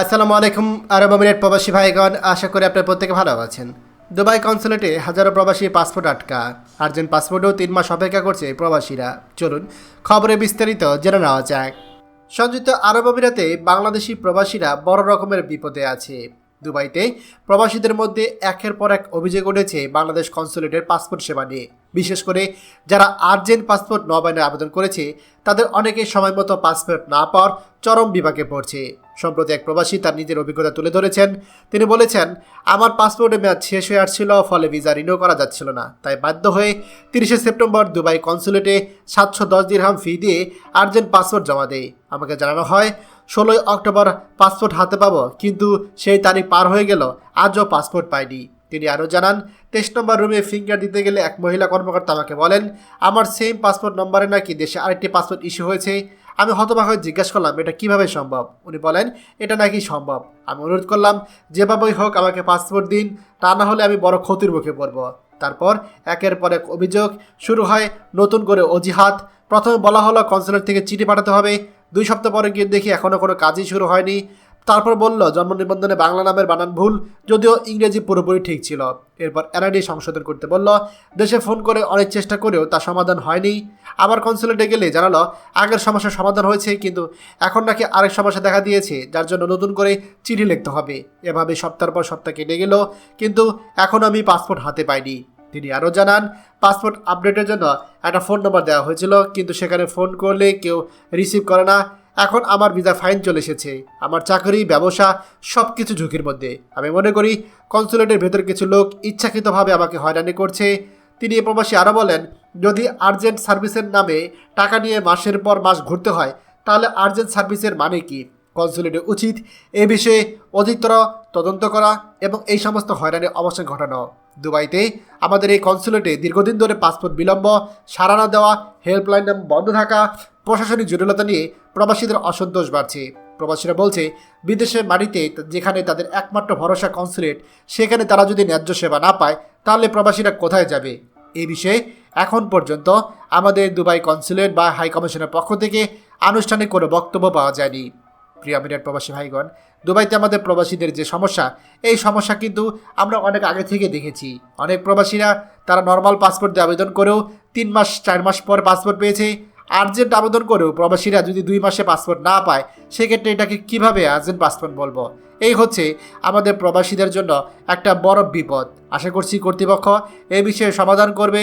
আসসালামু আলাইকুম, আরব আমিরাত প্রবাসী ভাইগণ, আশা করি আপনার প্রত্যেকে ভালো আছেন। দুবাই কনসুলেটে হাজারো প্রবাসী পাসপোর্ট আটকা আর্জেন্ট পাসপোর্টেও তিন মাস অপেক্ষা করছে প্রবাসীরা। চলুন খবরে বিস্তারিত জেনে নেওয়া যাক। সংযুক্ত আরব আমিরাতে বাংলাদেশি প্রবাসীরা বড় রকমের বিপদে আছে। দুবাইতে প্রবাসীদের মধ্যে একের পর এক অভিযোগ উঠেছে বাংলাদেশ কনসুলেটের পাসপোর্ট সেবা নিয়ে। বিশেষ করে যারা আর্জেন্ট পাসপোর্ট নবায়নের আবেদন করেছে, তাদের অনেকে সময় মতো পাসপোর্ট না পাওয়ার চরম বিভাগে পড়ছে। সম্প্রতি এক প্রবাসী তার নিজের অভিজ্ঞতা তুলে ধরেছেন। তিনি বলেছেন, আমার পাসপোর্টে মেয়াদ শেষ হয়ে আসছিল, ফলে ভিসা রিনিউ করা যাচ্ছিল না। তাই বাধ্য হয়ে তিরিশে সেপ্টেম্বর দুবাই কনসুলেটে সাতশো দশ দিরহাম ফি দিয়ে আর্জেন্ট পাসপোর্ট জমা দেয় আমাকে জানানো হয়, ষোলোই অক্টোবর পাসপোর্ট হাতে পাবো, কিন্তু সেই তারিখ পার হয়ে গেল, আজও পাসপোর্ট পাইনি। তিনি আরও জানান, তেইশ নম্বর রুমে ফিঙ্গার দিতে গেলে এক মহিলা কর্মকর্তা আমাকে বলেন, আমার সেম পাসপোর্ট নম্বরে নাকি দেশে আরেকটি পাসপোর্ট ইস্যু হয়েছে। আমি হতবাক হয়ে জিজ্ঞাসা করলাম, এটা কীভাবে সম্ভব? উনি বলেন, এটা নাকি সম্ভব? আমি অনুরোধ করলাম, যেভাবেই হোক আমাকে পাসপোর্ট দিন, তা না হলে আমি বড় ক্ষতির মুখে পড়ব। তারপর একের পর এক অভিযোগ শুরু হয়, নতুন করে অজিহাত। প্রথমে বলা হলো কনসুলেট থেকে চিঠি পাঠাতে হবে। দুই সপ্তাহ পরে গিয়ে দেখি এখনও কোনো কাজই শুরু হয়নি। তারপর বলল জন্ম নিবন্ধনে বাংলা নামের বানান ভুল, যদিও ইংরেজি পুরোপুরি ঠিক ছিল। এরপর এনআইডি সংশোধন করতে বলল, দেশে ফোন করে অনেক চেষ্টা করেও তা সমাধান হয়নি। আবার কনসুলেটে গেলে জানালো, আগের সমস্যার সমাধান হয়েছে, কিন্তু এখন নাকি আরেক সমস্যা দেখা দিয়েছে, যার জন্য নতুন করে চিঠি লিখতে হবে। এভাবে সপ্তাহের পর সপ্তাহ কেটে গেল, কিন্তু এখনও আমি পাসপোর্ট হাতে পাইনি। তিনি আরও জানান, পাসপোর্ট আপডেটের জন্য একটা ফোন নম্বর দেওয়া হয়েছিল, কিন্তু সেখানে ফোন করলে কেউ রিসিভ করে না। এখন আমার ভিসা ফাইন চলে এসেছে। আমার চাকরি, ব্যবসা সব কিছু ঝুঁকির মধ্যে। আমি মনে করি কনসুলেটের ভেতর কিছু লোক ইচ্ছাকৃতভাবে আমাকে হয়রানি করছে। তিনি এ প্রবাসী আরও বলেন, যদি আর্জেন্ট সার্ভিসের নামে টাকা নিয়ে মাসের পর মাস ঘুরতে হয়, তাহলে আর্জেন্ট সার্ভিসের মানে কি? কনসুলেটের উচিত এ বিষয়ে অধিকতর তদন্ত করা এবং এই সমস্ত হয়রানির অবসান ঘটানো। দুবাইতে আমাদের এই কনসুলেটে দীর্ঘদিন ধরে পাসপোর্ট বিলম্ব সারানা দেওয়া, হেল্পলাইন বন্ধ থাকা, প্রশাসনিক জটিলতা নিয়ে প্রবাসীদের অসন্তোষ বাড়ছে। প্রবাসীরা বলছে বিদেশের মাটিতে যেখানে তাদের একমাত্র ভরসা কনসুলেট, সেখানে তারা যদি ন্যায্য সেবা না পায়, তাহলে প্রবাসীরা কোথায় যাবে? এই বিষয়ে এখন পর্যন্ত আমাদের দুবাই কনসুলেট বা হাই কমিশনের পক্ষ থেকে আনুষ্ঠানিক কোনো বক্তব্য পাওয়া যায়নি। প্রিয় আমিরাট প্রবাসী ভাইগণ, দুবাইতে আমাদের প্রবাসীদের যে সমস্যা, এই সমস্যা কিন্তু আমরা অনেক আগে থেকে দেখেছি। অনেক প্রবাসীরা তারা নর্মাল পাসপোর্ট দিয়ে আবেদন করেও তিন মাস, চার মাস পর পাসপোর্ট পেয়েছে। আর্জেন্ট আবেদন করেও প্রবাসীরা যদি দুই মাসে পাসপোর্ট না পায়, সেক্ষেত্রে এটাকে কীভাবে আর্জেন্ট পাসপোর্ট বলব? এই হচ্ছে আমাদের প্রবাসীদের জন্য একটা বড় বিপদ। আশা করছি কর্তৃপক্ষ এই বিষয়ে সমাধান করবে।